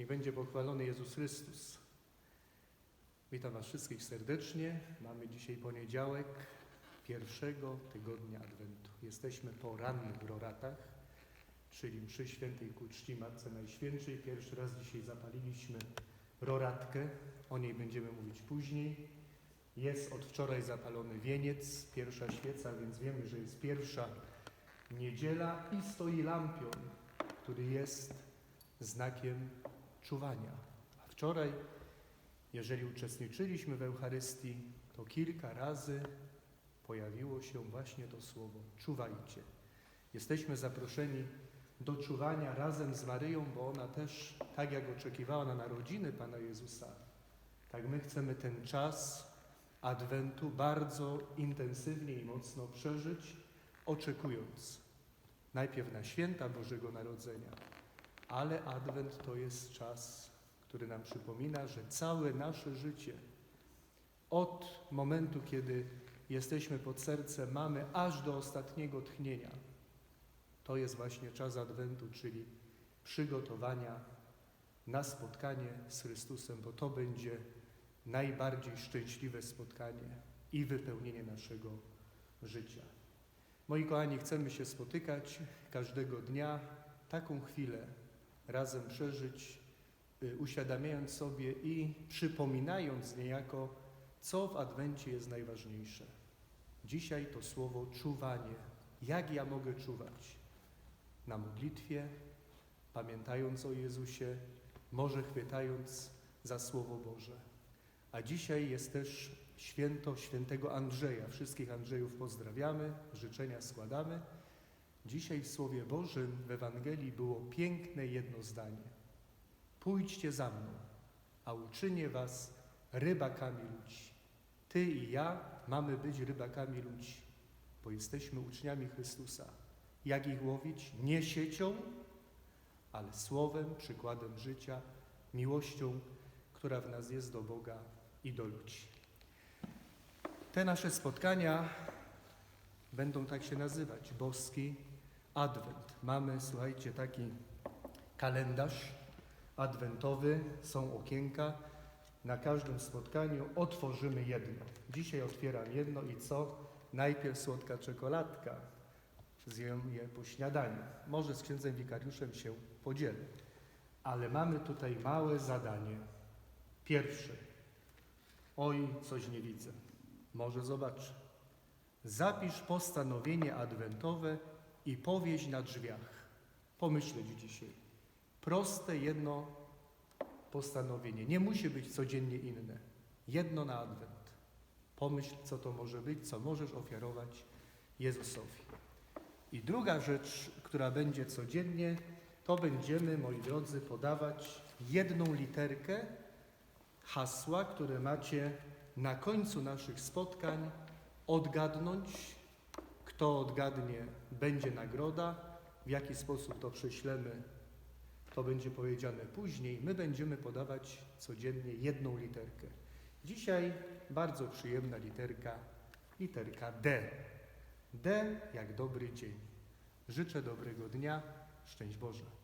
Niech będzie pochwalony Jezus Chrystus. Witam Was wszystkich serdecznie. Mamy dzisiaj poniedziałek pierwszego tygodnia Adwentu. Jesteśmy po rannych roratach, czyli mszy świętej ku czci Matce Najświętszej. Pierwszy raz dzisiaj zapaliliśmy roratkę. O niej będziemy mówić później. Jest od wczoraj zapalony wieniec, pierwsza świeca, więc wiemy, że jest pierwsza niedziela i stoi lampion, który jest znakiem czuwania. A wczoraj, jeżeli uczestniczyliśmy w Eucharystii, to kilka razy pojawiło się właśnie to słowo czuwajcie. Jesteśmy zaproszeni do czuwania razem z Maryją, bo ona też, tak jak oczekiwała na narodziny Pana Jezusa, tak my chcemy ten czas Adwentu bardzo intensywnie i mocno przeżyć, oczekując najpierw na święta Bożego Narodzenia, ale Adwent to jest czas, który nam przypomina, że całe nasze życie, od momentu, kiedy jesteśmy pod sercem mamy, aż do ostatniego tchnienia, to jest właśnie czas Adwentu, czyli przygotowania na spotkanie z Chrystusem, bo to będzie najbardziej szczęśliwe spotkanie i wypełnienie naszego życia. Moi kochani, chcemy się spotykać każdego dnia, taką chwilę razem przeżyć, y, uświadamiając sobie i przypominając niejako, co w Adwencie jest najważniejsze. Dzisiaj to słowo czuwanie. Jak ja mogę czuwać? Na modlitwie, pamiętając o Jezusie, może chwytając za Słowo Boże. A dzisiaj jest też święto świętego Andrzeja. Wszystkich Andrzejów pozdrawiamy, życzenia składamy. Dzisiaj w Słowie Bożym w Ewangelii było piękne jedno zdanie. Pójdźcie za mną, a uczynię was rybakami ludzi. Ty i ja mamy być rybakami ludzi, bo jesteśmy uczniami Chrystusa. Jak ich łowić? Nie siecią, ale słowem, przykładem życia, miłością, która w nas jest do Boga i do ludzi. Te nasze spotkania będą tak się nazywać, boski Adwent. Mamy, słuchajcie, taki kalendarz adwentowy, są okienka. Na każdym spotkaniu otworzymy jedno. Dzisiaj otwieram jedno i co? Najpierw słodka czekoladka. Zjem je po śniadaniu. Może z księdzem wikariuszem się podzielę. Ale mamy tutaj małe zadanie. Pierwsze. Oj, coś nie widzę. Może zobaczę. Zapisz postanowienie adwentowe i powieź na drzwiach. Pomyśleć dzisiaj. Proste jedno postanowienie. Nie musi być codziennie inne. Jedno na adwent. Pomyśl, co to może być, co możesz ofiarować Jezusowi. I druga rzecz, która będzie codziennie, to będziemy, moi drodzy, podawać jedną literkę hasła, które macie na końcu naszych spotkań odgadnąć. Kto odgadnie, będzie nagroda. W jaki sposób to prześlemy, to będzie powiedziane później. My będziemy podawać codziennie jedną literkę. Dzisiaj bardzo przyjemna literka, literka D. D jak dobry dzień. Życzę dobrego dnia. Szczęść Boże.